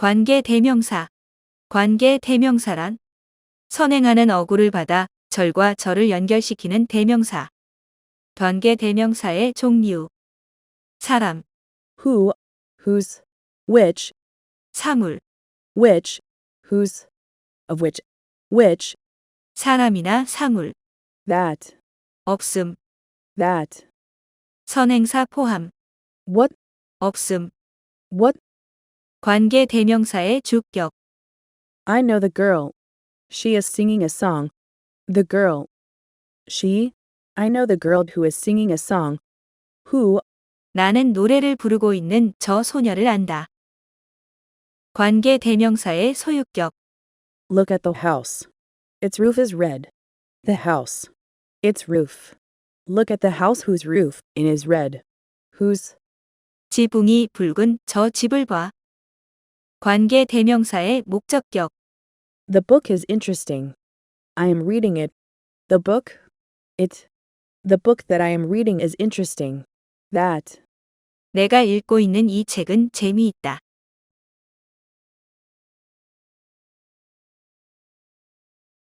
관계 대명사. 관계 대명사란 선행하는 어구를 받아 절과 절을 연결시키는 대명사. 관계 대명사의 종류. 사람, who, whose, which, 사물, which, whose, of which, which, 사람이나 사물, that, 없음, that, 선행사 포함, what, 없음, what, 관계 대명사의 주격. I know the girl. She is singing a song. The girl. She, I know the girl who is singing a song. Who, 나는 노래를 부르고 있는 저 소녀를 안다. 관계 대명사의 소유격. look at the house. Its roof is red. The house. Its roof. Look at the house whose roof it is red. Whose, 지붕이 붉은 저 집을 봐. 관계 대명사의 목적격. the book is interesting. I am reading it. The book, it, the book that I am reading is interesting. That, 내가 읽고 있는 이 책은 재미있다.